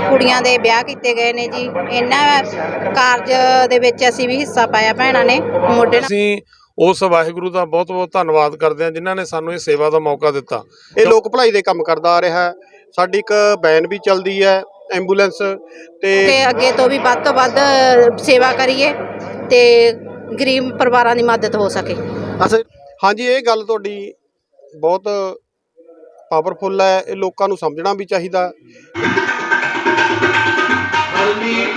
ਕੁੜੀਆਂ ਦੇ ਵਿਆਹ ਕੀਤੇ ਗਏ ਨੇ ਜੀ। ਇਹਨਾਂ ਕਾਰਜ ਦੇ ਵਿੱਚ ਅਸੀਂ ਵੀ ਹਿੱਸਾ ਪਾਇਆ ਭੈਣਾਂ ਨੇ ਮੋਢੇ ਨਾਲ। ਅਸੀਂ ਉਸ ਵਾਹਿਗੁਰੂ ਦਾ ਬਹੁਤ ਬਹੁਤ ਧੰਨਵਾਦ ਕਰਦੇ ਹਾਂ ਜਿਨ੍ਹਾਂ ਨੇ ਸਾਨੂੰ ਇਹ ਸੇਵਾ ਦਾ ਮੌਕਾ ਦਿੱਤਾ। ਇਹ ਲੋਕ ਭਲਾਈ ਦੇ ਕੰਮ ਕਰਦਾ ਆ ਰਿਹਾ ਹੈ। ਸਾਡੀ ਇੱਕ ਵੈਨ ਵੀ ਚੱਲਦੀ ਹੈ ਐਂਬੂਲੈਂਸ ਤੇ ਤੇ ਅੱਗੇ ਤੋਂ ਵੀ ਵੱਧ ਤੋਂ ਵੱਧ ਸੇਵਾ ਕਰੀਏ ਤੇ ਗਰੀਬ ਪਰਿਵਾਰਾਂ ਦੀ ਮਦਦ ਹੋ ਸਕੇ। ਅਸਲ ਹਾਂਜੀ ਇਹ ਗੱਲ ਤੁਹਾਡੀ ਬਹੁਤ ਪਾਵਰਫੁੱਲ ਹੈ। ਇਹ ਲੋਕਾਂ ਨੂੰ ਸਮਝਣਾ ਵੀ ਚਾਹੀਦਾ। ਰੰਗਲੀ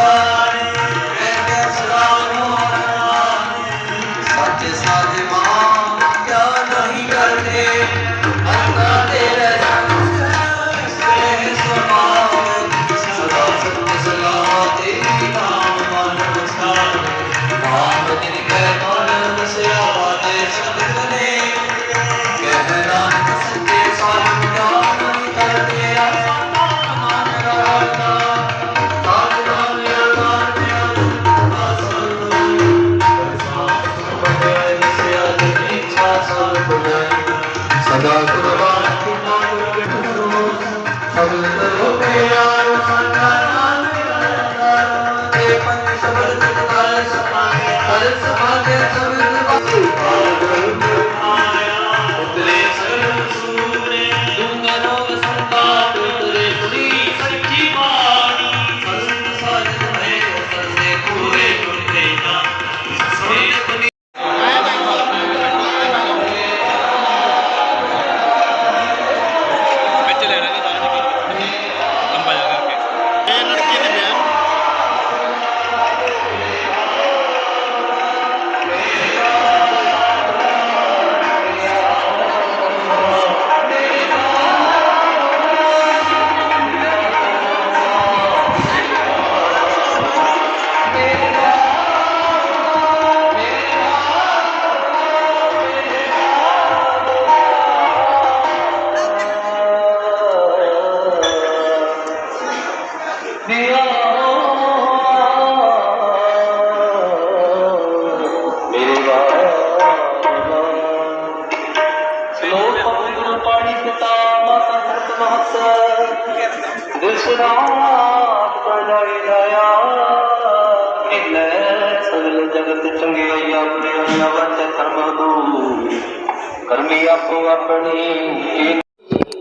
Bye.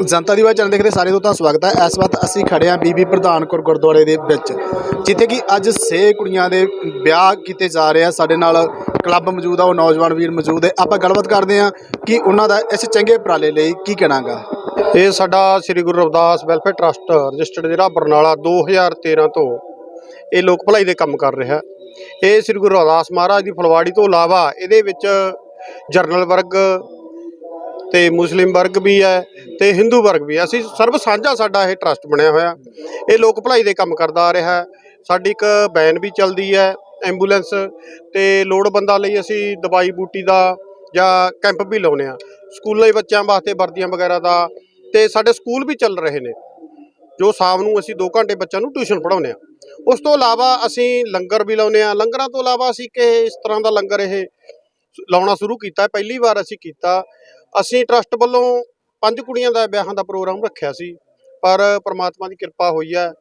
ਜਨਤਾ ਦੀ ਆਵਾਜ਼ ਚੈਨਲ ਦੇਖਦੇ ਸਾਰੇ ਦੋਸਤਾਂ ਦਾ ਸਵਾਗਤ ਹੈ। ਇਸ ਵਕਤ ਅਸੀਂ ਖੜੇ ਹਾਂ ਬੀਬੀ ਪ੍ਰਧਾਨਪੁਰ ਗੁਰਦੁਆਰੇ ਦੇ ਵਿੱਚ, ਜਿੱਥੇ ਕਿ ਅੱਜ ਸੇ ਕੁੜੀਆਂ ਦੇ ਵਿਆਹ ਕੀਤੇ ਜਾ ਰਹੇ ਆ। ਸਾਡੇ ਨਾਲ ਕਲੱਬ ਮੌਜੂਦ ਆ, ਉਹ ਨੌਜਵਾਨ ਵੀਰ ਮੌਜੂਦ ਹੈ ਆਪਾਂ ਗੱਲਬਾਤ ਕਰਦੇ ਹਾਂ ਕਿ ਉਹਨਾਂ ਦਾ ਇਸ ਚੰਗੇ ਉਪਰਾਲੇ ਲਈ ਕੀ ਕਹਿਣਾਗਾ? ਇਹ ਸਾਡਾ Shri Guru Ravidas welfare trust, registered ਜ਼ਿਲ੍ਹਾ ਬਰਨਾਲਾ 2013 ਤੋਂ ਇਹ ਲੋਕ ਭਲਾਈ ਦੇ ਕੰਮ ਕਰ ਰਿਹਾ। ਇਹ ਸ੍ਰੀ ਗੁਰੂ ਰਵਿਦਾਸ ਮਹਾਰਾਜ ਦੀ ਫੁਲਵਾੜੀ ਤੋਂ ਇਲਾਵਾ ਇਹਦੇ ਵਿੱਚ ਜਰਨਲ ਵਰਗ ਤੇ ਮੁਸਲਿਮ ਵਰਗ ਵੀ ਹੈ ਤੇ ਹਿੰਦੂ ਵਰਗ ਵੀ ਹੈ। ਅਸੀਂ ਸਰਬ ਸਾਂਝਾ ਸਾਡਾ ਇਹ ਟਰਸਟ ਬਣਿਆ ਹੋਇਆ। ਇਹ ਲੋਕ ਭਲਾਈ ਦੇ ਕੰਮ ਕਰਦਾ ਆ ਰਿਹਾ। ਸਾਡੀ ਇੱਕ ਵੈਨ ਵੀ ਚੱਲਦੀ ਹੈ ਐਂਬੂਲੈਂਸ ਤੇ ਲੋੜਵੰਦਾਂ ਲਈ ਅਸੀਂ ਦਵਾਈ ਬੂਟੀ ਦਾ ਜਾਂ ਕੈਂਪ ਵੀ ਲਾਉਨੇ ਆ ਸਕੂਲਾਂ ਦੇ ਬੱਚਿਆਂ ਵਾਸਤੇ ਵਰਦੀਆਂ ਵਗੈਰਾ ਦਾ ਤੇ ਸਾਡੇ ਸਕੂਲ ਵੀ ਚੱਲ ਰਹੇ ਨੇ। ਜੋ ਸ਼ਾਮ ਨੂੰ ਅਸੀਂ 2 ਘੰਟੇ ਬੱਚਿਆਂ ਨੂੰ ਟਿਊਸ਼ਨ ਪੜਾਉਂਦੇ ਆ ਉਸ ਤੋਂ ਇਲਾਵਾ ਅਸੀਂ ਲੰਗਰ ਵੀ ਲਾਉਂਦੇ ਆ ਲੰਗਰਾਂ ਤੋਂ ਇਲਾਵਾ ਅਸੀਂ ਕਿ ਇਸ ਤਰ੍ਹਾਂ ਦਾ ਲੰਗਰ ਇਹ ਲਾਉਣਾ ਸ਼ੁਰੂ ਕੀਤਾ। ਪਹਿਲੀ ਵਾਰ ਅਸੀਂ ਕੀਤਾ। ਅਸੀਂ ਟਰਸਟ ਵੱਲੋਂ ਪੰਜ ਕੁੜੀਆਂ ਦਾ ਵਿਆਹਾਂ ਦਾ ਪ੍ਰੋਗਰਾਮ ਰੱਖਿਆ ਸੀ। ਪਰ ਪ੍ਰਮਾਤਮਾ ਦੀ ਕਿਰਪਾ ਹੋਈ ਹੈ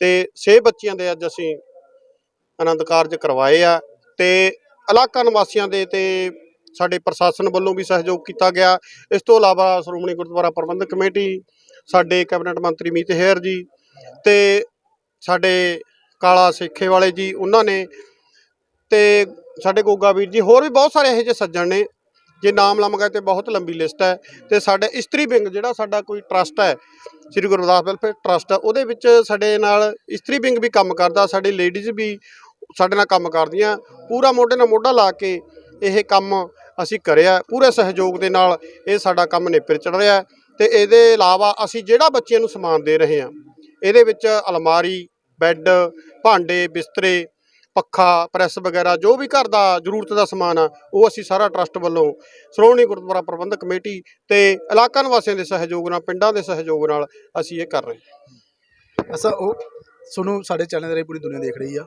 ਤੇ ਛੇ ਬੱਚਿਆਂ ਦੇ ਅੱਜ ਅਸੀਂ ਆਨੰਦ ਕਾਰਜ ਕਰਵਾਏ ਆ ਤੇ ਇਲਾਕਾ ਨਿਵਾਸੀਆਂ ਦੇ ਤੇ ਸਾਡੇ ਪ੍ਰਸ਼ਾਸਨ ਵੱਲੋਂ ਵੀ ਸਹਿਯੋਗ ਕੀਤਾ ਗਿਆ। ਇਸ ਤੋਂ ਇਲਾਵਾ ਸ਼੍ਰੋਮਣੀ ਗੁਰਦੁਆਰਾ ਪ੍ਰਬੰਧਕ ਕਮੇਟੀ, ਸਾਡੇ ਕੈਬਨਿਟ ਮੰਤਰੀ ਮੀਤ ਹੇਅਰ ਜੀ ਤੇ ਸਾਡੇ ਕਾਲਾ ਸੇਖੇ ਵਾਲੇ ਜੀ, ਉਹਨਾਂ ਨੇ ਤੇ ਸਾਡੇ ਗੋਗਾ ਵੀਰ ਜੀ ਹੋਰ ਵੀ ਬਹੁਤ ਸਾਰੇ ਇਹੋ ਜਿਹੇ ਸੱਜਣ ਨੇ, ਜੇ ਨਾਮ ਲਵਾਂਗਾ ਤੇ ਬਹੁਤ ਲੰਬੀ ਲਿਸਟ ਹੈ ਤੇ ਸਾਡੇ ਇਸਤਰੀ ਵਿੰਗ ਜਿਹੜਾ ਸਾਡਾ ਕੋਈ ਟਰਸਟ ਹੈ, ਸ੍ਰੀ ਗੁਰੂ ਰਵਿਦਾਸ ਵੈਲਫੇਅਰ ਟਰਸਟ ਉਹਦੇ ਵਿੱਚ ਸਾਡੇ ਨਾਲ ਇਸਤਰੀ ਵਿੰਗ ਵੀ ਕੰਮ ਕਰਦਾ, ਸਾਡੇ ਲੇਡੀਜ਼ ਵੀ ਸਾਡੇ ਨਾਲ ਕੰਮ ਕਰਦੀਆਂ, ਪੂਰਾ ਮੋਢੇ ਨਾਲ ਮੋਢਾ ਲਾ ਕੇ ਇਹ ਕੰਮ ਅਸੀਂ ਕਰਿਆ, ਪੂਰੇ ਸਹਿਯੋਗ ਦੇ ਨਾਲ ਇਹ ਸਾਡਾ ਕੰਮ ਨੇਪਰ ਚੜ ਰਿਹਾ ਹੈ ਤੇ ਇਹਦੇ ਇਲਾਵਾ ਅਸੀਂ ਜਿਹੜਾ ਬੱਚਿਆਂ ਨੂੰ ਸਮਾਨ ਦੇ ਰਹੇ ਹਾਂ, ਇਹਦੇ ਵਿੱਚ ਅਲਮਾਰੀ ਬੈੱਡ ਭਾਂਡੇ ਬਿਸਤਰੇ ਪੱਖਾ ਪ੍ਰੈਸ ਵਗੈਰਾ ਜੋ ਵੀ ਘਰ ਦਾ ਜ਼ਰੂਰਤ ਦਾ ਸਮਾਨ ਆ ਉਹ ਅਸੀਂ ਸਾਰਾ ਟਰਸਟ ਵੱਲੋਂ ਸ਼੍ਰੋਮਣੀ ਗੁਰਦੁਆਰਾ ਪ੍ਰਬੰਧਕ ਕਮੇਟੀ ਤੇ ਇਲਾਕਾ ਨਿਵਾਸੀਆਂ ਦੇ ਸਹਿਯੋਗ ਨਾਲ ਪਿੰਡਾਂ ਦੇ ਸਹਿਯੋਗ ਨਾਲ ਅਸੀਂ ਇਹ ਕਰ ਰਹੇ ਹਾਂ। ਅਸਾਂ ਉਹ ਸੁਣੋ ਸਾਡੇ ਚੈਨਲ ਦੇ ਰਾਹੀਂ ਪੂਰੀ ਦੁਨੀਆ ਦੇਖ ਰਹੀ ਆ।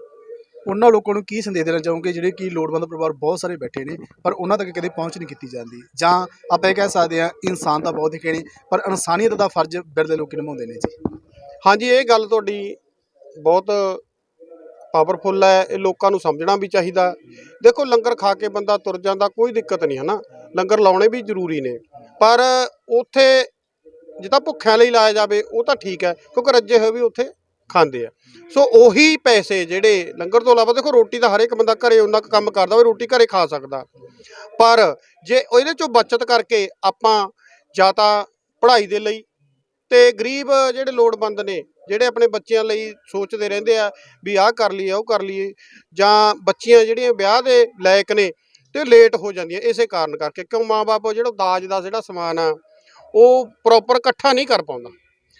ਉਹਨਾਂ ਲੋਕਾਂ ਨੂੰ ਕੀ ਸੰਦੇਸ਼ ਦੇਣਾ ਚਾਹੋਗੇ ਜਿਹੜੇ ਕਿ ਲੋੜਵੰਦ ਪਰਿਵਾਰ ਬਹੁਤ ਸਾਰੇ ਬੈਠੇ ਨੇ ਪਰ ਉਹਨਾਂ ਤੱਕ ਕਦੇ ਪਹੁੰਚ ਨਹੀਂ ਕੀਤੀ ਜਾਂਦੀ? ਜਾਂ ਆਪਾਂ ਇਹ ਕਹਿ ਸਕਦੇ ਆ ਇਨਸਾਨ ਤਾਂ ਬਹੁਤ ਦਿਖੇ ਨੇ ਪਰ ਇਨਸਾਨੀਅਤ ਦਾ ਫਰਜ਼ ਬਿਰਲੇ ਲੋਕੀ ਨਿਭਾਉਂਦੇ ਨੇ ਜੀ। ਹਾਂਜੀ ਇਹ ਗੱਲ ਤੁਹਾਡੀ ਬਹੁਤ ਪਾਵਰਫੁੱਲ ਹੈ, ਇਹ ਲੋਕਾਂ ਨੂੰ ਸਮਝਣਾ ਵੀ ਚਾਹੀਦਾ। ਦੇਖੋ, ਲੰਗਰ ਖਾ ਕੇ ਬੰਦਾ ਤੁਰ ਜਾਂਦਾ, ਕੋਈ ਦਿੱਕਤ ਨਹੀਂ ਹੈ ਨਾ ਲੰਗਰ ਲਾਉਣੇ ਵੀ ਜ਼ਰੂਰੀ ਨੇ। ਪਰ ਉੱਥੇ ਜੇ ਤਾਂ ਭੁੱਖਿਆਂ ਲਈ ਲਾਇਆ ਜਾਵੇ, ਉਹ ਤਾਂ ਠੀਕ ਹੈ, ਕਿਉਂਕਿ ਰੱਜੇ ਹੋਏ ਵੀ ਉੱਥੇ ਖਾਂਦੇ ਆ। ਸੋ ਉਹੀ ਪੈਸੇ ਜਿਹੜੇ ਲੰਗਰ ਤੋਂ ਇਲਾਵਾ, ਦੇਖੋ, ਰੋਟੀ ਤਾਂ ਹਰ ਇੱਕ ਬੰਦਾ ਘਰੇ ਉਹਨਾਂ ਕੁ ਕੰਮ ਕਰਦਾ ਵੀ ਰੋਟੀ ਘਰੇ ਖਾ ਸਕਦਾ। ਪਰ ਜੇ ਇਹਦੇ ਚੋਂ ਬਚਤ ਕਰਕੇ ਆਪਾਂ ਜਾਂ ਤਾਂ ਪੜ੍ਹਾਈ ਦੇ ਲਈ ਤੇ ਗਰੀਬ ਜਿਹੜੇ ਲੋੜਵੰਦ ਨੇ ਜਿਹੜੇ ਆਪਣੇ ਬੱਚਿਆਂ ਲਈ ਸੋਚਦੇ ਰਹਿੰਦੇ ਆ ਵੀ ਆਹ ਕਰ ਲਈਏ, ਉਹ ਕਰ ਲਈਏ, ਜਾਂ ਬੱਚੀਆਂ ਜਿਹੜੀਆਂ ਵਿਆਹ ਦੇ ਲਾਇਕ ਨੇ ਤੇ ਲੇਟ ਹੋ ਜਾਂਦੀਆਂ, ਇਸੇ ਕਾਰਨ ਕਰਕੇ ਕਿਉਂ ਮਾਪੇ ਜਿਹੜਾ ਦਾਜ ਦਾ ਜਿਹੜਾ ਸਮਾਨ ਆ, ਉਹ ਪ੍ਰੋਪਰ ਇਕੱਠਾ ਨਹੀਂ ਕਰ ਪਾਉਂਦਾ।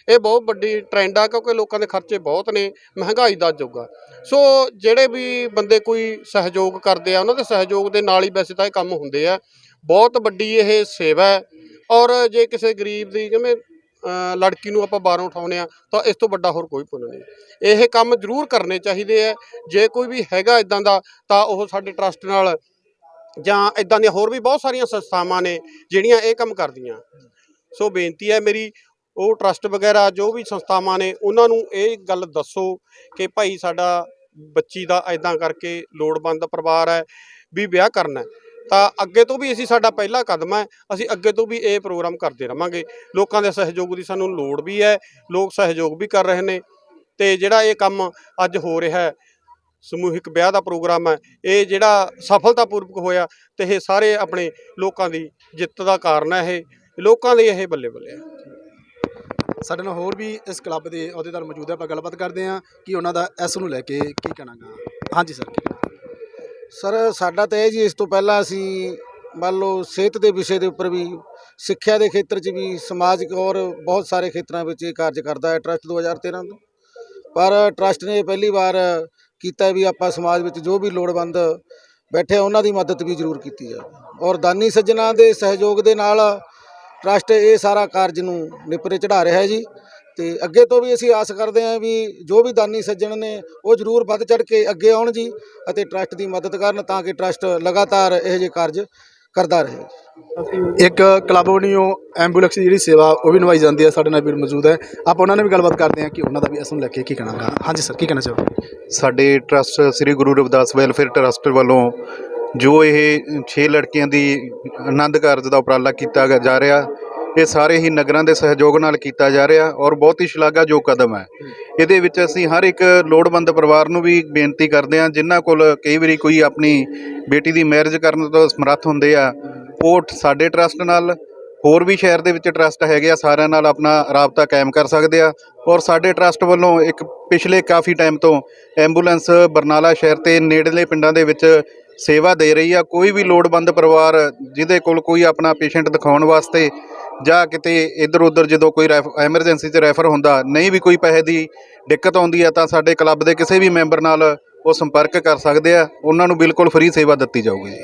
ਇਹ ਬਹੁਤ ਵੱਡੀ ਟ੍ਰੈਂਡ ਆ, ਕਿਉਂਕਿ ਲੋਕਾਂ ਦੇ ਖਰਚੇ ਬਹੁਤ ਨੇ, ਮਹਿੰਗਾਈ ਦਾ ਯੁੱਗ ਆ। ਸੋ ਜਿਹੜੇ ਵੀ ਬੰਦੇ ਕੋਈ ਸਹਿਯੋਗ ਕਰਦੇ ਆ, ਉਹਨਾਂ ਦੇ ਸਹਿਯੋਗ ਦੇ ਨਾਲ ਹੀ ਵੈਸੇ ਤਾਂ ਇਹ ਕੰਮ ਹੁੰਦੇ ਆ। ਬਹੁਤ ਵੱਡੀ ਇਹ ਸੇਵਾ ਹੈ, ਔਰ ਜੇ ਕਿਸੇ ਗਰੀਬ ਦੀ, ਜਿਵੇਂ ਲੜਕੀ ਨੂੰ ਆਪਾਂ ਬਾਹਰੋਂ ਉਠਾਉਂਦੇ ਆ ਤਾਂ ਇਸ ਤੋਂ ਵੱਡਾ ਹੋਰ ਕੋਈ ਪੁੰਨ ਨਹੀਂ। ਇਹ ਕੰਮ ਜ਼ਰੂਰ ਕਰਨੇ ਚਾਹੀਦੇ ਆ। ਜੇ ਕੋਈ ਵੀ ਹੈਗਾ ਇਦਾਂ ਦਾ, ਤਾਂ ਉਹ ਸਾਡੇ ਟਰਸਟ ਨਾਲ ਜਾਂ ਇਦਾਂ ਦੀਆਂ ਹੋਰ ਵੀ ਬਹੁਤ ਸਾਰੀਆਂ ਸੰਸਥਾਵਾਂ ਨੇ, ਜਿਹੜੀਆਂ ਇਹ ਕੰਮ ਕਰਦੀਆਂ। ਸੋ ਬੇਨਤੀ ਹੈ ਮੇਰੀ, ਉਹ ਟਰਸਟ ਵਗੈਰਾ ਜੋ ਵੀ ਸੰਸਥਾਵਾਂ ਨੇ, ਉਹਨਾਂ ਨੂੰ ਇਹ ਗੱਲ ਦੱਸੋ ਕਿ ਭਾਈ ਸਾਡਾ ਬੱਚੀ ਦਾ ਐਦਾਂ ਕਰਕੇ ਲੋੜਵੰਦ ਪਰਿਵਾਰ ਹੈ ਵੀ ਵਿਆਹ ਕਰਨਾ ਤਾਂ ਅੱਗੇ ਤੋਂ ਵੀ ਅਸੀਂ ਸਾਡਾ ਪਹਿਲਾ ਕਦਮ ਹੈ, ਅਸੀਂ ਅੱਗੇ ਤੋਂ ਵੀ ਇਹ ਪ੍ਰੋਗਰਾਮ ਕਰਦੇ ਰਵਾਂਗੇ। ਲੋਕਾਂ ਦੇ ਸਹਿਯੋਗ ਦੀ ਸਾਨੂੰ ਲੋੜ ਵੀ ਹੈ, ਲੋਕ ਸਹਿਯੋਗ ਵੀ ਕਰ ਰਹੇ ਨੇ ਤੇ ਜਿਹੜਾ ਇਹ ਕੰਮ ਅੱਜ ਹੋ ਰਿਹਾ ਹੈ, ਸਮੂਹਿਕ ਵਿਆਹ ਦਾ ਪ੍ਰੋਗਰਾਮ ਹੈ, ਇਹ ਜਿਹੜਾ ਸਫਲਤਾਪੂਰਵਕ ਹੋਇਆ ਤੇ ਇਹ ਸਾਰੇ ਆਪਣੇ ਲੋਕਾਂ ਦੀ ਜਿੱਤ ਦਾ ਕਾਰਨ ਹੈ ਇਹ, ਲੋਕਾਂ ਦੇ ਇਹ ਬੱਲੇ ਬੱਲੇ ਹੈ। ਸਾਡੇ ਨਾਲ ਹੋਰ ਵੀ ਇਸ ਕਲੱਬ ਦੇ ਅਹੁਦੇਦਾਰ ਮੌਜੂਦ ਹੈ, ਆਪਾਂ ਗੱਲਬਾਤ ਕਰਦੇ ਹਾਂ ਕਿ ਉਹਨਾਂ ਦਾ ਇਸ ਨੂੰ ਲੈ ਕੇ ਕੀ ਕਹਿਣਾਗਾ ਹਾਂਜੀ ਸਰ ਸਰ, ਸਾਡਾ ਤਾਂ ਇਹ ਜੀ, ਇਸ ਤੋਂ ਪਹਿਲਾਂ ਅਸੀਂ ਮੰਨ ਲਓ ਸਿਹਤ ਦੇ ਵਿਸ਼ੇ ਦੇ ਉੱਪਰ ਵੀ, ਸਿੱਖਿਆ ਦੇ ਖੇਤਰ 'ਚ ਵੀ, ਸਮਾਜਿਕ ਔਰ ਬਹੁਤ ਸਾਰੇ ਖੇਤਰਾਂ ਵਿੱਚ ਇਹ ਕਾਰਜ ਕਰਦਾ ਹੈ ਟਰਸਟ 2013 ਤੋਂ। ਪਰ ਟਰਸਟ ਨੇ ਪਹਿਲੀ ਵਾਰ ਕੀਤਾ ਵੀ ਆਪਾਂ ਸਮਾਜ ਵਿੱਚ ਜੋ ਵੀ ਲੋੜਵੰਦ ਬੈਠੇ ਉਹਨਾਂ ਦੀ ਮਦਦ ਵੀ ਜ਼ਰੂਰ ਕੀਤੀ ਜਾਵੇ। ਔਰ ਦਾਨੀ ਸੱਜਣਾ ਦੇ ਸਹਿਯੋਗ ਦੇ ਨਾਲ ਟਰਸਟ ਇਹ ਸਾਰਾ ਕਾਰਜ ਨੂੰ ਨਿਪਰੇ ਚੜਾ ਰਿਹਾ ਹੈ ਜੀ। ਤੇ ਅੱਗੇ ਤੋਂ ਵੀ ਅਸੀਂ ਆਸ ਕਰਦੇ ਹਾਂ ਵੀ ਜੋ ਵੀ ਦਾਨੀ ਸੱਜਣ ਨੇ ਉਹ ਜ਼ਰੂਰ ਵੱਧ ਚੜ ਕੇ ਅੱਗੇ ਆਉਣ ਜੀ ਅਤੇ ਟਰਸਟ ਦੀ ਮਦਦ ਕਰਨ ਤਾਂ ਕਿ ਟਰਸਟ ਲਗਾਤਾਰ ਇਹੋ ਜਿਹੇ ਕਾਰਜ ਕਰਦਾ ਰਹੇ ਇੱਕ ਕਲੱਬ ਬਣੀਓ ਐਂਬੂਲੈਂਸ ਦੀ ਜਿਹੜੀ ਸੇਵਾ ਉਹ ਵੀ ਨਿਭਾਈ ਜਾਂਦੀ ਹੈ ਸਾਡੇ ਨਾਲ ਵੀਰ ਮੌਜੂਦ ਹੈ। ਆਪਾਂ ਉਹਨਾਂ ਨਾਲ ਵੀ ਗੱਲਬਾਤ ਕਰਦੇ ਹਾਂ ਕਿ ਉਹਨਾਂ ਦਾ ਵੀ ਇਸ ਨੂੰ ਲੈ ਕੇ ਕੀ ਕਹਿਣਾਗਾ ਹਾਂਜੀ ਸਰ ਕੀ ਕਹਿਣਾ ਚਾਹੋਗੇ? ਸਾਡੇ trust Shri Guru Ravidas welfare trust ਵੱਲੋਂ ਜੋ ਇਹ 6 ਲੜਕੀਆਂ ਦੀ ਆਨੰਦ ਕਾਰਜ ਦਾ ਉਪਰਾਲਾ ਕੀਤਾ ਜਾ ਰਿਹਾ ਇਹ ਸਾਰੇ ਹੀ ਨਗਰਾਂ ਦੇ ਸਹਿਯੋਗ ਨਾਲ ਕੀਤਾ ਜਾ ਰਿਹਾ ਔਰ ਬਹੁਤ ਹੀ ਸ਼ਲਾਘਾਯੋਗ ਕਦਮ ਹੈ। ਇਹਦੇ ਵਿੱਚ ਅਸੀਂ ਹਰ ਇੱਕ ਲੋੜਵੰਦ ਪਰਿਵਾਰ ਨੂੰ ਵੀ ਬੇਨਤੀ ਕਰਦੇ ਹਾਂ, ਜਿਨ੍ਹਾਂ ਕੋਲ ਕਈ ਵਾਰੀ ਕੋਈ ਆਪਣੀ ਬੇਟੀ ਦੀ ਮੈਰਿਜ ਕਰਨ ਤੋਂ ਸਮਰੱਥ ਹੁੰਦੇ ਆ, ਉਹ ਸਾਡੇ ਟਰਸਟ ਨਾਲ, ਹੋਰ ਵੀ ਸ਼ਹਿਰ ਦੇ ਵਿੱਚ ਟਰਸਟ ਹੈਗੇ ਆ, ਸਾਰਿਆਂ ਨਾਲ ਆਪਣਾ ਰਾਬਤਾ ਕਾਇਮ ਕਰ ਸਕਦੇ ਆ ਔਰ ਸਾਡੇ ਟਰਸਟ ਵੱਲੋਂ ਇੱਕ ਪਿਛਲੇ ਕਾਫੀ ਟਾਈਮ ਤੋਂ ਐਂਬੂਲੈਂਸ ਬਰਨਾਲਾ ਸ਼ਹਿਰ ਤੇ ਨੇੜਲੇ ਪਿੰਡਾਂ ਦੇ ਵਿੱਚ ਸੇਵਾ ਦੇ ਰਹੀ ਆ। ਕੋਈ ਵੀ ਲੋੜਵੰਦ ਪਰਿਵਾਰ ਜਿਹਦੇ ਕੋਲ ਕੋਈ ਆਪਣਾ ਪੇਸ਼ੈਂਟ ਦਿਖਾਉਣ ਵਾਸਤੇ ਜਾਂ ਕਿਤੇ ਇੱਧਰ ਉੱਧਰ ਜਦੋਂ ਕੋਈ ਐਮਰਜੈਂਸੀ 'ਚ ਰੈਫਰ ਹੁੰਦਾ, ਨਹੀਂ ਵੀ ਕੋਈ ਪੈਸੇ ਦੀ ਦਿੱਕਤ ਆਉਂਦੀ ਆ, ਤਾਂ ਸਾਡੇ ਕਲੱਬ ਦੇ ਕਿਸੇ ਵੀ ਮੈਂਬਰ ਨਾਲ ਉਹ ਸੰਪਰਕ ਕਰ ਸਕਦੇ ਆ। ਉਹਨਾਂ ਨੂੰ ਬਿਲਕੁਲ ਫ੍ਰੀ ਸੇਵਾ ਦਿੱਤੀ ਜਾਊਗੀ ਜੀ।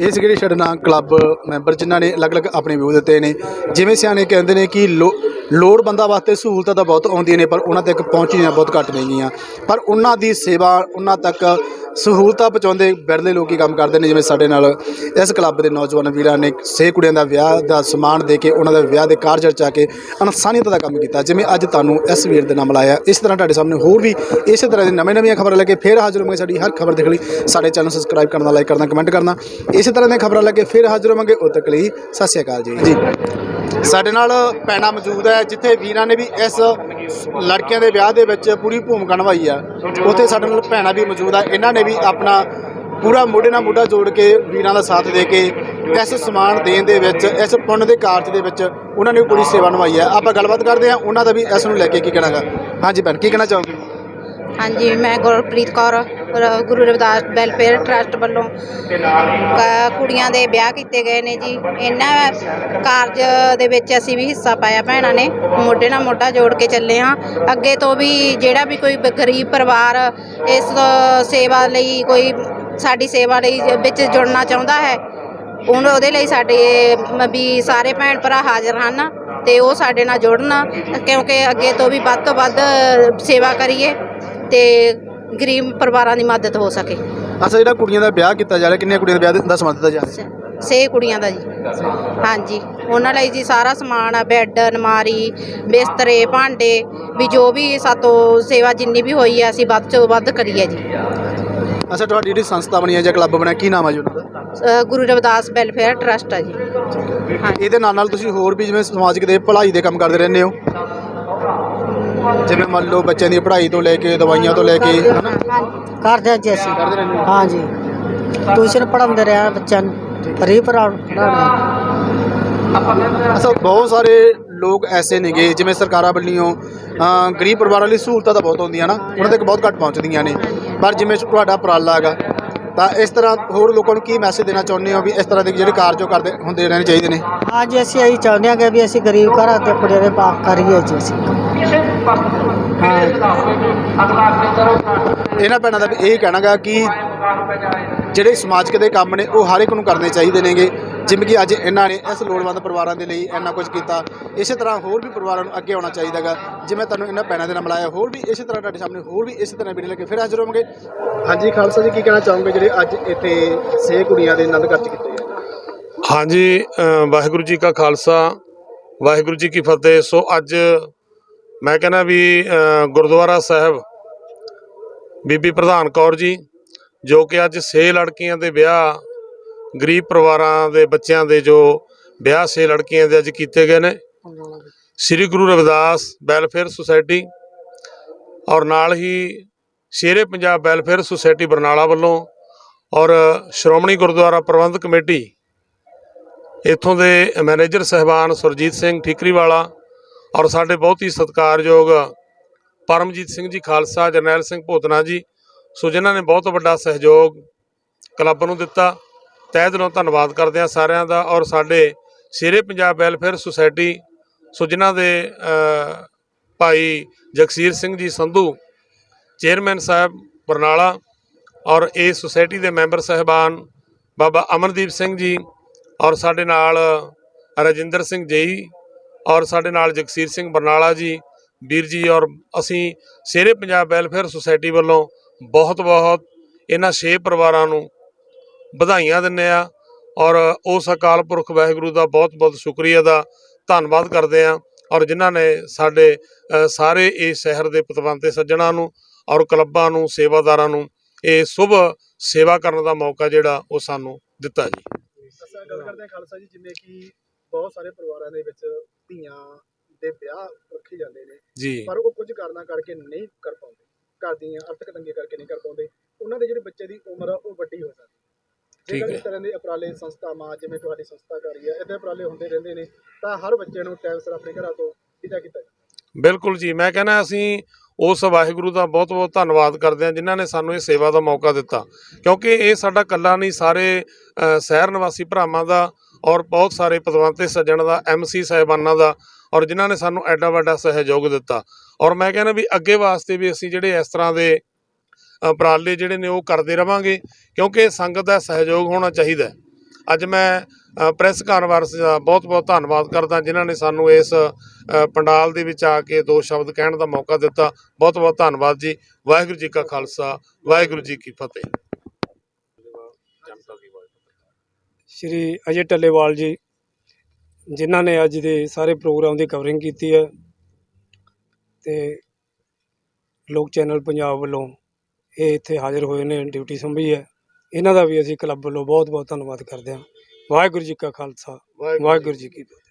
ਇਹ ਸੀਗੇ ਸਾਡੇ ਨਾਲ ਕਲੱਬ ਮੈਂਬਰ ਜਿਨ੍ਹਾਂ ਨੇ ਅਲੱਗ-ਅਲੱਗ ਆਪਣੇ ਵਿਊ ਦਿੱਤੇ ਨੇ, ਜਿਵੇਂ ਸਿਆਣੇ ਕਹਿੰਦੇ ਨੇ ਕਿ ਲੋ ਲੋੜਵੰਦਾਂ ਵਾਸਤੇ ਸਹੂਲਤਾਂ ਤਾਂ ਬਹੁਤ ਆਉਂਦੀਆਂ ਨੇ, ਪਰ ਉਹਨਾਂ ਤੱਕ ਪਹੁੰਚੀਆਂ ਬਹੁਤ ਘੱਟ ਨੇਗੀਆਂ। ਪਰ ਉਹਨਾਂ ਦੀ ਸੇਵਾ, ਉਹਨਾਂ ਤੱਕ ਸਹੂਲਤਾਂ ਪਹੁੰਚਾਉਂਦੇ ਬਿਰਲੇ ਲੋਕੀ ਕੰਮ ਕਰਦੇ ਨੇ, ਜਿਵੇਂ ਸਾਡੇ ਨਾਲ ਇਸ ਕਲੱਬ ਦੇ ਨੌਜਵਾਨ ਵੀਰਾਂ ਨੇ ਛੇ ਕੁੜੀਆਂ ਦਾ ਵਿਆਹ ਦਾ ਸਮਾਨ ਦੇ ਕੇ, ਉਹਨਾਂ ਦੇ ਵਿਆਹ ਦੇ ਕਾਰਜ ਰਚਾ ਕੇ ਇਨਸਾਨੀਅਤ ਦਾ ਕੰਮ ਕੀਤਾ। ਜਿਵੇਂ ਅੱਜ ਤੁਹਾਨੂੰ ਇਸ ਵੀਰ ਦੇ ਨਾਲ ਮਿਲਾਇਆ ਇਸ ਤਰ੍ਹਾਂ ਤੁਹਾਡੇ ਸਾਹਮਣੇ ਹੋਰ ਵੀ ਇਸੇ ਤਰ੍ਹਾਂ ਦੀ ਨਵੇਂ ਨਵੀਆਂ ਖਬਰਾਂ ਲੈ ਕੇ ਫੇਰ ਹਾਜ਼ਰ ਹੋਵਾਂਗੇ ਸਾਡੀ ਹਰ ਖਬਰ ਦੇਖ ਲਈ। ਸਾਡੇ ਚੈਨਲ ਸਬਸਕ੍ਰਾਈਬ ਕਰਨਾ ਲਾਈਕ ਕਰਨਾ ਕਮੈਂਟ ਕਰਨਾ। ਇਸੇ ਤਰ੍ਹਾਂ ਦੀਆਂ ਖਬਰਾਂ ਲੈ ਕੇ ਫੇਰ ਹਾਜ਼ਰ ਹੋਵਾਂਗੇ ਉਦੋਂ ਤੱਕ ਲਈ। ਸਤਿ ਸ਼੍ਰੀ ਅਕਾਲ ਜੀ। ਜੀ ਸਾਡੇ ਨਾਲ ਪੈਣਾ ਮੌਜੂਦ ਹੈ ਜਿੱਥੇ ਵੀਰਾਂ ਨੇ ਵੀ ਇਸ ਲੜਕੀਆਂ ਦੇ ਵਿਆਹ ਦੇ ਵਿੱਚ ਪੂਰੀ ਭੂਮਿਕਾ ਨਿਭਾਈ ਆ। ਉੱਥੇ ਸਾਡੇ ਨਾਲ ਭੈਣਾਂ ਵੀ ਮੌਜੂਦ ਆ। ਇਹਨਾਂ ਨੇ ਵੀ ਆਪਣਾ ਪੂਰਾ ਮੋਢੇ ਨਾਲ ਮੋਢਾ ਜੋੜ ਕੇ ਵੀਰਾਂ ਦਾ ਸਾਥ ਦੇ ਕੇ ਇਸ ਸਮਾਨ ਦੇਣ ਦੇ ਵਿੱਚ, ਇਸ ਪੁੰਨ ਦੇ ਕਾਰਜ ਦੇ ਵਿੱਚ ਉਹਨਾਂ ਨੇ ਵੀ ਪੂਰੀ ਸੇਵਾ ਨਿਭਾਈ ਆ। ਆਪਾਂ ਗੱਲਬਾਤ ਕਰਦੇ ਹਾਂ, ਉਹਨਾਂ ਦਾ ਵੀ ਇਸ ਨੂੰ ਲੈ ਕੇ ਕੀ ਕਹਿਣਾਗਾ? ਹਾਂਜੀ ਭੈਣ, ਕੀ ਕਹਿਣਾ ਚਾਹੋਗੇ? ਹਾਂਜੀ, ਮੈਂ ਗੁਰਪ੍ਰੀਤ ਕੌਰ। ਰ- ਗੁਰੂ ਰਵਿਦਾਸ ਵੈਲਫੇਅਰ ਟਰਸਟ ਵੱਲੋਂ ਕ- ਕੁੜੀਆਂ ਦੇ ਵਿਆਹ ਕੀਤੇ ਗਏ ਨੇ ਜੀ। ਇਹਨਾਂ ਕਾਰਜ ਦੇ ਵਿੱਚ ਅਸੀਂ ਵੀ ਹਿੱਸਾ ਪਾਇਆ ਭੈਣਾਂ ਨੇ। ਮੋਢੇ ਨਾਲ ਮੋਢਾ ਜੋੜ ਕੇ ਚੱਲੇ ਹਾਂ। ਅੱਗੇ ਤੋਂ ਵੀ ਜਿਹੜਾ ਵੀ ਕੋਈ ਗਰੀਬ ਪਰਿਵਾਰ ਇਸ ਸੇਵਾ ਲਈ ਕੋਈ ਸਾਡੀ ਸੇਵਾ ਲਈ ਵਿੱਚ ਜੁੜਨਾ ਚਾਹੁੰਦਾ ਹੈ ਹੁਣ ਉਹਦੇ ਲਈ ਸਾਡੇ ਵੀ ਸਾਰੇ ਭੈਣ ਭਰਾ ਹਾਜ਼ਰ ਹਨ ਤੇ ਉਹ ਸਾਡੇ ਨਾਲ ਜੁੜਨ ਕਿਉਂਕਿ ਅੱਗੇ ਤੋਂ ਵੀ ਵੱਧ ਤੋਂ ਵੱਧ ਸੇਵਾ ਕਰੀਏ ਤੇ ਗਰੀਬ ਪਰਿਵਾਰਾਂ ਦੀ ਮਦਦ ਹੋ ਸਕੇ। ਅੱਛਾ ਜਿਹੜਾ ਕੁੜੀਆਂ ਦਾ ਵਿਆਹ ਕੀਤਾ ਜਾ ਰਿਹਾ ਕਿੰਨੀਆਂ ਕੁੜੀਆਂ ਦਾ ਵਿਆਹ ਦਾ ਸਮਾਨ ਦਿੱਤਾ ਜਾ ਰਿਹਾ? ਸੇ ਕੁੜੀਆਂ ਦਾ ਜੀ। ਹਾਂਜੀ। ਉਹਨਾਂ ਲਈ ਜੀ ਸਾਰਾ ਸਮਾਨ ਆ ਬੈੱਡ ਅਲਮਾਰੀ ਬਿਸਤਰੇ ਭਾਂਡੇ ਵੀ ਜੋ ਵੀ ਸਾਤੋਂ ਸੇਵਾ ਜਿੰਨੀ ਵੀ ਹੋਈ ਹੈ ਅਸੀਂ ਵੱਧ ਤੋਂ ਵੱਧ ਕਰੀਏ ਜੀ। ਅੱਛਾ ਤੁਹਾਡੀ ਜਿਹੜੀ ਸੰਸਥਾ ਬਣੀ ਹੈ ਜਾਂ ਕਲੱਬ ਬਣਿਆ ਕੀ ਨਾਮ ਹੈ ਜੀ ਉਹਨਾਂ ਦਾ? ਅ, ਗੁਰੂ ਰਵਿਦਾਸ ਵੈਲਫੇਅਰ ਟਰਸਟ ਹੈ ਜੀ। ਇਹਦੇ ਨਾਲ ਨਾਲ ਤੁਸੀਂ ਹੋਰ ਵੀ ਜਿਵੇਂ ਸਮਾਜਿਕ ਦੇ ਭਲਾਈ ਦੇ ਕੰਮ ਕਰਦੇ ਰਹਿੰਦੇ ਹੋ? ਜਿਵੇਂ ਮੰਨ ਲਓ ਬੱਚਿਆਂ ਦੀ ਪੜ੍ਹਾਈ ਤੋਂ ਲੈ ਕੇ ਦਵਾਈਆਂ ਤੋਂ ਲੈ ਕੇ ਹਨਾ ਕਰਦੇ ਹਾਂ ਜੀ ਅਸੀਂ। ਕਰਦੇ ਰਹਿੰਦੇ ਹੋ। ਟਿਊਸ਼ਨ ਪੜਾਉਂਦੇ ਰਹੇ ਬੱਚਿਆਂ ਨੂੰ। ਫਰੀ ਪੜਾਉਣਾ ਅੱਛਾ ਬਹੁਤ ਸਾਰੇ ਲੋਕ ਐਸੇ ਨੇਗੇ ਜਿਵੇਂ ਸਰਕਾਰਾਂ ਵੱਲੋਂ ਅਹ, ਗਰੀਬ ਪਰਿਵਾਰਾਂ ਲਈ ਸਹੂਲਤਾਂ ਤਾਂ ਬਹੁਤ ਹੁੰਦੀਆਂ ਨਾ ਉਹਨਾਂ ਤੱਕ ਬਹੁਤ ਘੱਟ ਪਹੁੰਚਦੀਆਂ ਨੇ। ਪਰ ਜਿਵੇਂ ਤੁਹਾਡਾ ਉਪਰਾਲਾ ਹੈਗਾ ਤਾਂ ਇਸ ਤਰ੍ਹਾਂ ਹੋਰ ਲੋਕਾਂ ਨੂੰ ਕੀ ਮੈਸੇਜ ਦੇਣਾ ਚਾਹੁੰਦੇ ਹੋ ਵੀ ਇਸ ਤਰ੍ਹਾਂ ਦੇ ਜਿਹੜੇ ਕਾਰਜ ਉਹ ਕਰਦੇ ਹੁੰਦੇ ਰਹਿਣੇ ਚਾਹੀਦੇ ਨੇ? ਹਾਂ ਜੀ ਅਸੀਂ ਇਹੀ ਚਾਹੁੰਦੇ ਹਾਂ ਕਿ ਵੀ ਅਸੀਂ ਗਰੀਬ ਘਰਾਂ ਦੇ ਕੁੜੀਆਂ ਦੇ ਬਾਪ ਕਰੀਏ ਜੀ ਅਸੀਂ। ਇਹਨਾਂ ਭੈਣਾਂ ਦਾ ਵੀ ਇਹ ਕਹਿਣਾਗਾ ਕਿ ਜਿਹੜੇ ਸਮਾਜਿਕ ਦੇ ਕੰਮ ਨੇ ਉਹ ਹਰ ਇੱਕ ਨੂੰ ਕਰਨੇ ਚਾਹੀਦੇ ਨੇਗੇ। ਜਿਵੇਂ ਕਿ ਅੱਜ ਇਹਨਾਂ ਨੇ ਇਸ ਲੋੜਵੰਦ ਪਰਿਵਾਰਾਂ ਦੇ ਲਈ ਇੰਨਾ ਕੁਝ ਕੀਤਾ। ਇਸੇ ਤਰ੍ਹਾਂ ਹੋਰ ਵੀ ਪਰਿਵਾਰਾਂ ਨੂੰ ਅੱਗੇ ਆਉਣਾ ਚਾਹੀਦਾਗਾ। ਜਿਵੇਂ ਤੁਹਾਨੂੰ ਇਹਨਾਂ ਭੈਣਾਂ ਦੇ ਨਾਲ ਮਿਲਾਇਆ ਹੋਰ ਵੀ ਇਸੇ ਤਰ੍ਹਾਂ ਤੁਹਾਡੇ ਸਾਹਮਣੇ ਹੋਰ ਵੀ ਇਸੇ ਤਰ੍ਹਾਂ ਵੀਡੀਓ ਲੈ ਕੇ ਫਿਰ ਹਾਜ਼ਰ ਹੋਵਾਂਗੇ। ਹਾਂਜੀ ਖਾਲਸਾ ਜੀ ਕੀ ਕਹਿਣਾ ਚਾਹੋਗੇ ਜਿਹੜੇ ਅੱਜ ਇੱਥੇ ਸੇ ਕੁੜੀਆਂ ਦੇ ਆਨੰਦ ਕਾਰਜ ਕੀਤੇ ਗਏ? ਹਾਂਜੀ ਅ, ਵਾਹਿਗੁਰੂ ਜੀ ਕਾ ਖਾਲਸਾ ਵਾਹਿਗੁਰੂ ਜੀ ਕੀ ਫਤਿਹ। ਸੋ ਅੱਜ ਮੈਂ ਕਹਿੰਦਾ ਵੀ ਗੁਰਦੁਆਰਾ ਸਾਹਿਬ ਬੀਬੀ ਪ੍ਰਧਾਨ ਕੌਰ ਜੀ, ਜੋ ਕਿ ਅੱਜ 6 ਲੜਕੀਆਂ ਦੇ ਵਿਆਹ, ਗਰੀਬ ਪਰਿਵਾਰਾਂ ਦੇ ਬੱਚਿਆਂ ਦੇ ਜੋ ਵਿਆਹ 6 ਲੜਕੀਆਂ ਦੇ ਅੱਜ ਕੀਤੇ ਗਏ ਨੇ। ਸ੍ਰੀ ਗੁਰੂ ਰਵਿਦਾਸ ਵੈਲਫੇਅਰ ਸੁਸਾਇਟੀ ਔਰ ਨਾਲ ਹੀ ਸ਼ੇਰੇ ਪੰਜਾਬ ਵੈਲਫੇਅਰ ਸੁਸਾਇਟੀ ਬਰਨਾਲਾ ਵੱਲੋਂ ਔਰ ਸ਼੍ਰੋਮਣੀ ਗੁਰਦੁਆਰਾ ਪ੍ਰਬੰਧਕ ਕਮੇਟੀ, ਇੱਥੋਂ ਦੇ ਮੈਨੇਜਰ ਸਹਿਬਾਨ ਸੁਰਜੀਤ ਸਿੰਘ ਠੀਕਰੀਵਾਲਾ ਔਰ ਸਾਡੇ ਬਹੁਤ ਹੀ ਸਤਿਕਾਰਯੋਗ ਪਰਮਜੀਤ ਸਿੰਘ ਜੀ ਖਾਲਸਾ, ਜਰਨੈਲ ਸਿੰਘ ਭੋਤਨਾ ਜੀ, ਸੋ ਜਿਨ੍ਹਾਂ ਨੇ ਬਹੁਤ ਵੱਡਾ ਸਹਿਯੋਗ ਕਲੱਬ ਨੂੰ ਦਿੱਤਾ। ਤਹਿ ਦਿਲੋਂ ਧੰਨਵਾਦ ਕਰਦੇ ਹਾਂ ਸਾਰਿਆਂ ਦਾ ਔਰ ਸਾਡੇ Shere Punjab welfare society, so ਜਿਨ੍ਹਾਂ ਦੇ ਭਾਈ ਜਗਸੀਰ ਸਿੰਘ ਜੀ ਸੰਧੂ, ਚੇਅਰਮੈਨ ਸਾਹਿਬ ਬਰਨਾਲਾ ਔਰ ਇਹ ਸੁਸਾਇਟੀ ਦੇ ਮੈਂਬਰ ਸਹਿਬਾਨ ਬਾਬਾ ਅਮਨਦੀਪ ਸਿੰਘ ਜੀ ਔਰ ਸਾਡੇ ਨਾਲ ਰਜਿੰਦਰ ਸਿੰਘ ਜੇਈ ਔਰ ਸਾਡੇ ਨਾਲ ਜਗਸੀਰ ਸਿੰਘ ਬਰਨਾਲਾ ਜੀ, ਵੀਰ ਜੀ ਔਰ ਅਸੀਂ ਸ਼ੇਰੇ ਪੰਜਾਬ ਵੈਲਫੇਅਰ ਸੁਸਾਇਟੀ ਵੱਲੋਂ ਬਹੁਤ ਬਹੁਤ ਇਹਨਾਂ ਛੇ ਪਰਿਵਾਰਾਂ ਨੂੰ ਵਧਾਈਆਂ ਦਿੰਨੇ ਆ ਔਰ ਉਸ ਅਕਾਲ ਪੁਰਖ ਵਾਹਿਗੁਰੂ ਦਾ ਬਹੁਤ ਬਹੁਤ ਸ਼ੁਕਰੀਆ ਦਾ ਧੰਨਵਾਦ ਕਰਦੇ ਆ ਔਰ ਜਿਨ੍ਹਾਂ ਨੇ ਸਾਡੇ ਸਾਰੇ ਇਸ ਸ਼ਹਿਰ ਦੇ ਪਤਵੰਤੇ ਸੱਜਣਾ ਨੂੰ ਔਰ ਕਲੱਬਾਂ ਨੂੰ, ਸੇਵਾਦਾਰਾਂ ਨੂੰ ਇਹ ਸ਼ੁਭ ਸੇਵਾ ਕਰਨ ਦਾ ਮੌਕਾ ਜਿਹੜਾ ਉਹ ਸਾਨੂੰ ਦਿੱਤਾ ਜੀ। ਗੱਲ ਕਰਦੇ ਖਾਲਸਾ ਜੀ, ਜਿਵੇਂ ਕਿ ਬਹੁਤ ਸਾਰੇ ਪਰਿਵਾਰਾਂ ਦੇ ਵਿੱਚ ਧੀਆਂ ਦੇ ਵਿਆਹ ਰੱਖੇ ਜਾਂਦੇ ਨੇ। ਜੀ। ਪਰ ਉਹ ਕੁਝ ਕਾਰਨਾਂ ਕਰਕੇ ਨਹੀਂ ਕਰ ਪਾਉਂਦੇ। ਘਰ ਦੀਆਂ ਆਰਥਿਕ ਤੰਗੀ ਕਰਕੇ ਨਹੀਂ ਕਰ ਪਾਉਂਦੇ। ਉਹਨਾਂ ਦੇ ਜਿਹੜੇ ਬੱਚੇ ਦੀ ਉਮਰ ਆ ਉਹ ਵੱਡੀ ਹੋ ਜਾਂਦੀ ਠੀਕ ਜੇਕਰ ਹੈ। ਇਸ ਤਰ੍ਹਾਂ ਦੇ ਉਪਰਾਲੇ ਸੰਸਥਾਵਾਂ ਜਿਵੇਂ ਤੁਹਾਡੀ ਸੰਸਥਾ ਕਰ ਰਹੀ ਹੈ ਇੱਥੇ ਉਪਰਾਲੇ ਹੁੰਦੇ ਰਹਿੰਦੇ ਨੇ ਤਾਂ ਹਰ ਬੱਚੇ ਨੂੰ ਟਾਈਮ ਸਿਰ ਆਪਣੇ ਘਰਾਂ ਤੋਂ ਵਿਦਾ ਕੀਤਾ ਜਾਂਦਾ। ਬਿਲਕੁਲ ਜੀ ਮੈਂ ਕਹਿੰਦਾ ਅਸੀਂ ਉਸ ਵਾਹਿਗੁਰੂ ਦਾ ਬਹੁਤ ਬਹੁਤ ਧੰਨਵਾਦ ਕਰਦੇ ਹਾਂ ਜਿਨ੍ਹਾਂ ਨੇ ਸਾਨੂੰ ਇਹ ਸੇਵਾ ਦਾ ਮੌਕਾ ਦਿੱਤਾ। ਕਿਉਂਕਿ ਇਹ ਸਾਡਾ ਕੱਲਾ ਨਹੀਂ ਸਾਰੇ ਸ਼ਹਿਰ ਨਿਵਾਸੀ ਭਰਾਵਾਂ ਦਾ ਔਰ ਬਹੁਤ ਸਾਰੇ ਪਤਵੰਤੇ ਸੱਜਣ ਦਾ ਐਮਸੀ ਸਾਹਿਬਾਨਾਂ ਦਾ ਔਰ ਜਿਨ੍ਹਾਂ ਨੇ ਸਾਨੂੰ ਐਡਾ ਵੱਡਾ ਸਹਿਯੋਗ ਦਿੱਤਾ। ਔਰ ਮੈਂ ਕਹਿੰਦਾ ਵੀ ਅੱਗੇ ਵਾਸਤੇ ਵੀ ਅਸੀਂ ਜਿਹੜੇ ਇਸ ਤਰ੍ਹਾਂ ਦੇ ਉਪਰਾਲੇ ਜਿਹੜੇ ਨੇ ਉਹ ਕਰਦੇ ਰਵਾਂਗੇ ਕਿਉਂਕਿ ਸੰਗਤ ਦਾ ਸਹਿਯੋਗ ਹੋਣਾ ਚਾਹੀਦਾ ਅੱਜ ਮੈਂ ਅ, ਪ੍ਰੈਸ ਕਾਨਵਰਸ ਦਾ ਬਹੁਤ ਬਹੁਤ ਧੰਨਵਾਦ ਕਰਦਾ ਜਿਨ੍ਹਾਂ ਨੇ ਸਾਨੂੰ ਇਸ ਪੰਡਾਲ ਦੇ ਵਿੱਚ ਆ ਕੇ ਦੋ ਸ਼ਬਦ ਕਹਿਣ ਦਾ ਮੌਕਾ ਦਿੱਤਾ। ਬਹੁਤ ਬਹੁਤ ਧੰਨਵਾਦ ਜੀ। ਵਾਹਿਗੁਰੂ ਜੀ ਕਾ ਖਾਲਸਾ ਵਾਹਿਗੁਰੂ ਜੀ ਕੀ ਫਤਿਹ। ਸ਼੍ਰੀ ਅਜੇ ਟੱਲੇਵਾਲ ਜੀ ਜਿਨ੍ਹਾਂ ਨੇ ਅੱਜ ਦੇ ਸਾਰੇ ਪ੍ਰੋਗਰਾਮ ਦੀ ਕਵਰਿੰਗ ਕੀਤੀ ਹੈ ਤੇ ਲੋਕ ਚੈਨਲ ਪੰਜਾਬ ਵੱਲੋਂ ਇਹ ਇੱਥੇ ਹਾਜ਼ਰ ਹੋਏ ਨੇ ਡਿਊਟੀ ਸੰਭੀ ਹੈ। ਇਹਨਾਂ ਦਾ ਵੀ ਅਸੀਂ ਕਲੱਬ ਵੱਲੋਂ ਬਹੁਤ ਬਹੁਤ ਧੰਨਵਾਦ ਕਰਦੇ ਹਾਂ। ਵਾਹਿਗੁਰੂ ਜੀ ਕਾ ਖਾਲਸਾ ਵਾਹਿਗੁਰੂ ਜੀ ਕੀ ਫਤਿਹ।